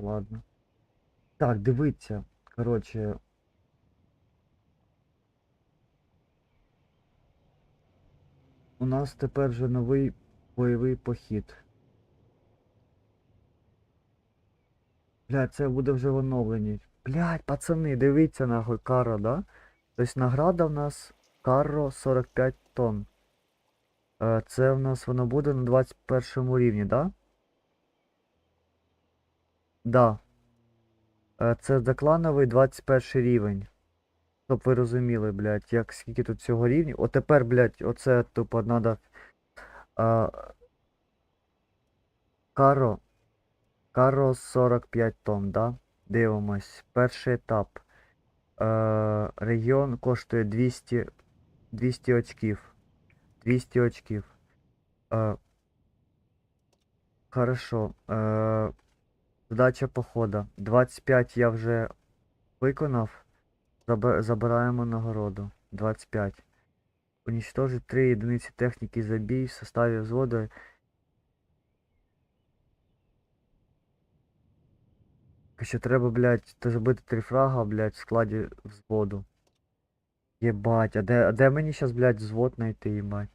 Ладно. Так, дивіться. Коротше. У нас тепер вже новий бойовий похід. Блядь, це буде вже в оновленні. Блядь, пацани, дивіться нахуй, каро, да? Тобто награда в нас каро 45 тонн. Е, Це в нас воно буде на 21 рівні, да? Да. Е, Це заклановий 21 рівень. Щоб ви розуміли, блядь, як скільки тут всього рівнів. От тепер, блядь, оце тупо надо. А, Каро. Каро 45 тонн, да? Дивимось. Перший етап. Е, регіон коштує 200, 200 очків. 200 очків. Е, хорошо. Е, задача похода. 25 я вже виконав. Забираємо нагороду. 25. Уничтожить 3 единиці техніки за бій в составі взводу. Ще треба, блядь, то забити три фрага, блядь, в складі взводу. Єбать, а де, а де мені щас, блядь, взвод знайти, їбать?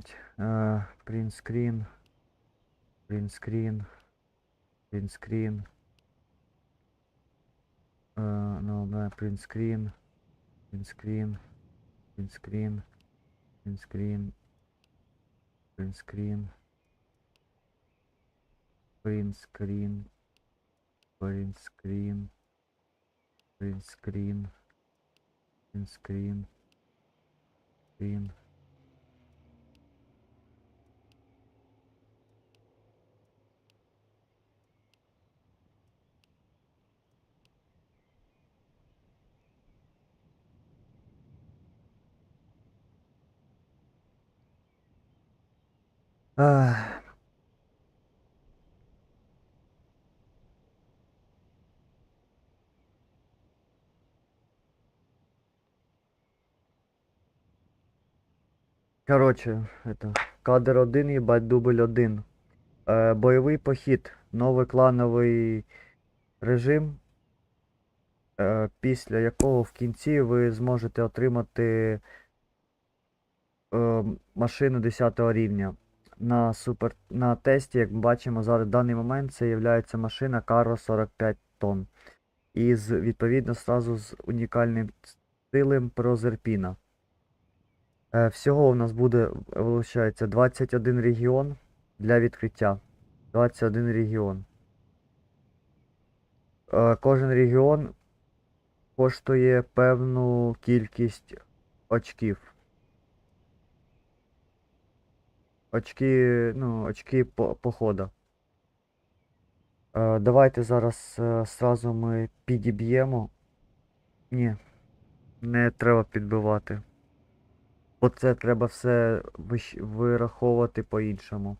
Ебать. Э, принтскрин. Принтскрин. Принтскрин. Э, ну, бля, принтскрин. Принтскрин. Принтскрин. Принтскрин. Принтскрин. Принтскрин. Принтскрин. Принтскрин. Принтскрин. Скрин. Ах. Короче, это кадр 1, їбать, дубль 1. Е, бойовий похід, новий клановий режим, е, після якого в кінці ви зможете отримати е, машину 10 рівня. На супер на тесті, як ми бачимо, зараз в даний момент це є машина Каро 45 тонн. І з, відповідно сразу з унікальним стилем Прозерпіна. Е, всього у нас буде, виходить, 21 регіон для відкриття. 21 регіон. Е, кожен регіон коштує певну кількість очків. Очки, ну, очки по похода. Е, давайте зараз е, сразу ми підіб'ємо. Ні, не треба підбивати. Бо це треба все вираховувати по-іншому.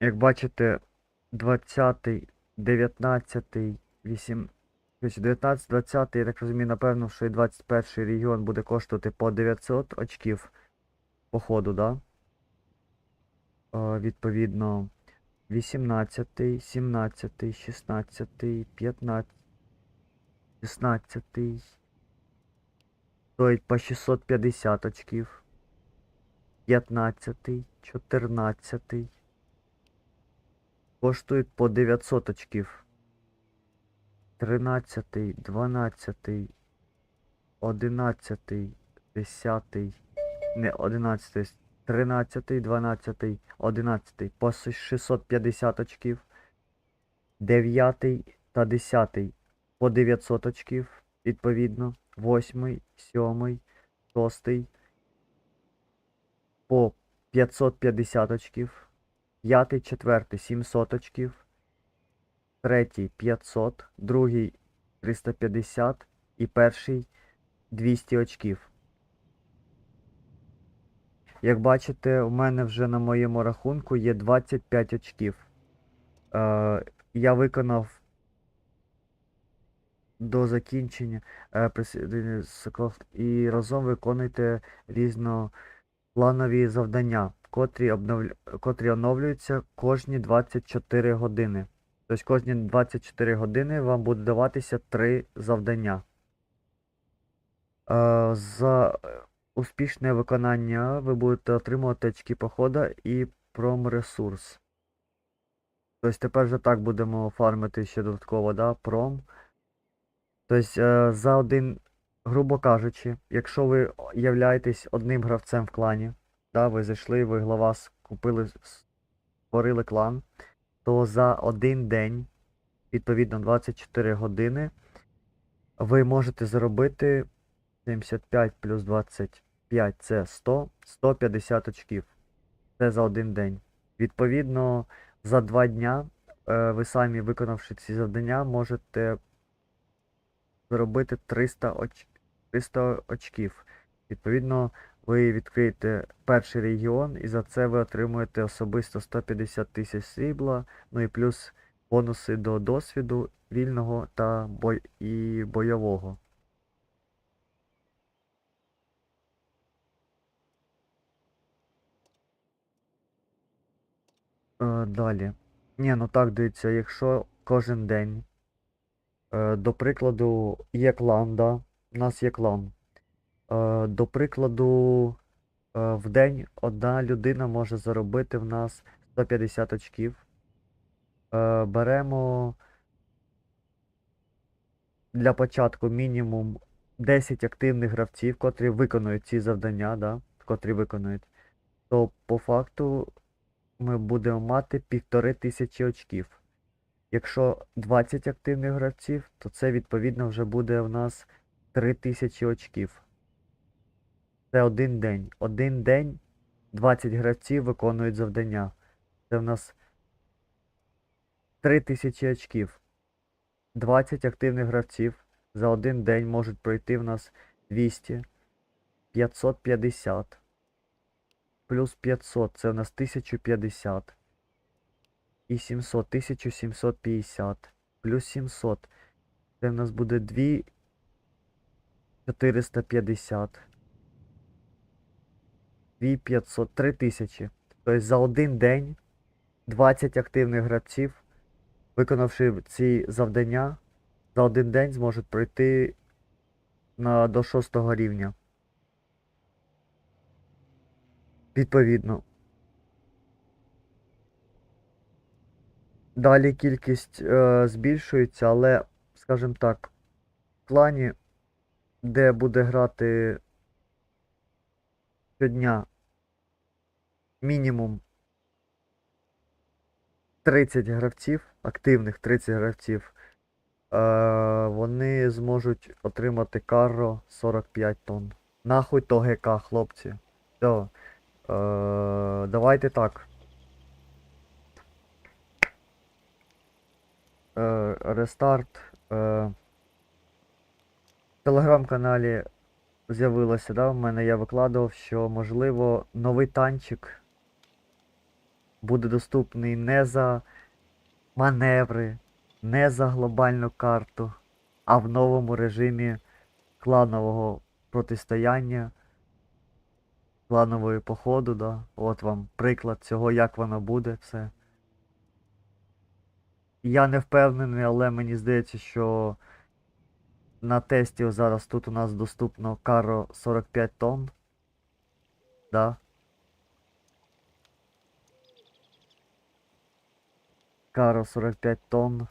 Як бачите, 20, 19, 8, тобто 19, 20, я так розумію, напевно, що і 21 регіон буде коштувати по 900 очків по ходу, да? Е, відповідно, 18, 17, 16, 15, 16. Стоїть по 650 очків. 15, 14. Коштують по 900 очків. 13, 12, 11, 10, не 11, 13, 12, 11 по 650 очків. 9 та 10 по 900 очків, відповідно. 8, 7, 6 по 550 очків. 5, 4, 700 очків. Третій 500, другий 350 і перший 200 очків. Як бачите, у мене вже на моєму рахунку є 25 очків. Е, я виконав до закінчення е, і разом виконуйте різнопланові завдання, котрі, обновлю... котрі оновлюються кожні 24 години. Тобто кожні 24 години вам буде даватися 3 завдання. Е, за е, успішне виконання ви будете отримувати очки похода і промресурс. Тобто тепер вже так будемо фармити ще додатково, да, пром. Тобто е, за один, грубо кажучи, якщо ви являєтесь одним гравцем в клані, да, ви зайшли, ви глава купили, створили клан, то за один день, відповідно 24 години, ви можете заробити 75 плюс 25 це 100, 150 очків. Це за один день. Відповідно, за два дня е, ви самі виконавши ці завдання, можете заробити 300, оч... 300 очків. Відповідно, ви відкриєте перший регіон і за це ви отримуєте особисто 150 тисяч срібла, ну і плюс бонуси до досвіду вільного та бой... і бойового. Е, далі. Ні, ну так, дивіться, якщо кожен день, е, до прикладу, є клан, да? У нас є клан. Е, до прикладу, е, в день одна людина може заробити в нас 150 очків. Е, беремо для початку мінімум 10 активних гравців, котрі виконують ці завдання, да? Котрі виконують, то по факту ми будемо мати півтори тисячі очків. Якщо 20 активних гравців, то це відповідно вже буде в нас 3000 очків. Це один день. Один день 20 гравців виконують завдання. Це в нас 3000 очків. 20 активних гравців за один день можуть пройти в нас 200, 550 плюс 500 це у нас 1050. І 700, 1750. Плюс 700. Це в нас буде 2 450. 2 500, 3000. Тобто за один день 20 активних гравців, виконавши ці завдання, за один день зможуть пройти на, до 6 рівня. Відповідно. Далі кількість е, збільшується, але, скажімо так, в клані, де буде грати щодня мінімум 30 гравців, активних 30 гравців, е, вони зможуть отримати карро 45 тонн. Нахуй то ГК, хлопці. Все. Давайте так. Е, рестарт. Е, в телеграм-каналі з'явилося, да, в мене я викладував, що можливо новий танчик буде доступний не за маневри, не за глобальну карту, а в новому режимі кланового протистояння планової походу, да. От вам приклад цього, як воно буде все. Я не впевнений, але мені здається, що на тесті зараз тут у нас доступно каро 45 тонн. Да. Каро 45 тонн.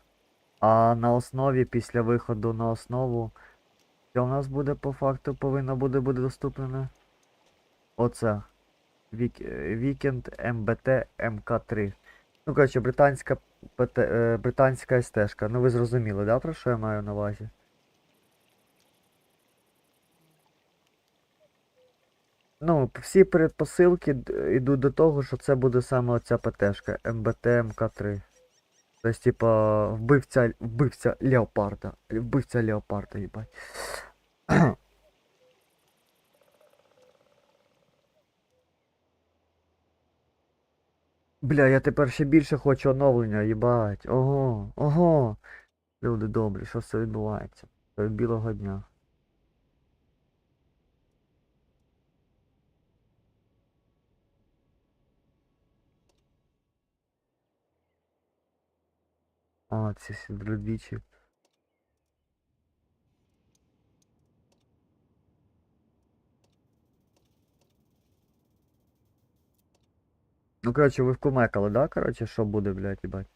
А на основі після виходу на основу. Що в нас буде по факту повинно буде буде доступне? Оце. Вік... Вікенд МБТ МК3. Ну, коротше, британська е, британська СТшка. Ну ви зрозуміли, да, про що я маю на увазі? Ну, всі предпосилки йдуть до того, що це буде саме оця ПТшка МБТ МК3. Тобто, типа, вбивця, вбивця леопарда. Вбивця леопарда, їбать. Бля, я тепер ще більше хочу оновлення, їбать. Ого, ого. Люди добрі, що це відбувається? Серед білого дня. А, ці сідродвічі. Ну, коротше, ви вкумекали, да? Коротше, що буде, блядь, їбать?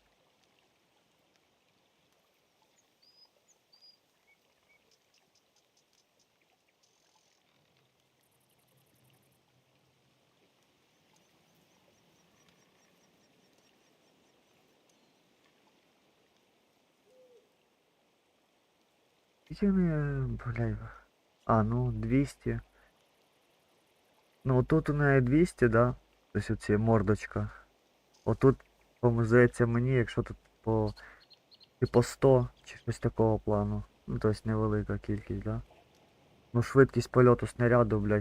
Я блядь. А, ну, 200. Ну, тут у неї 200, да? Ось оці мордочка. Отут, по здається, мені, якщо тут по. Типу 100 чи щось такого плану. Ну, тобто невелика кількість, да? Ну, швидкість польоту снаряду, блядь,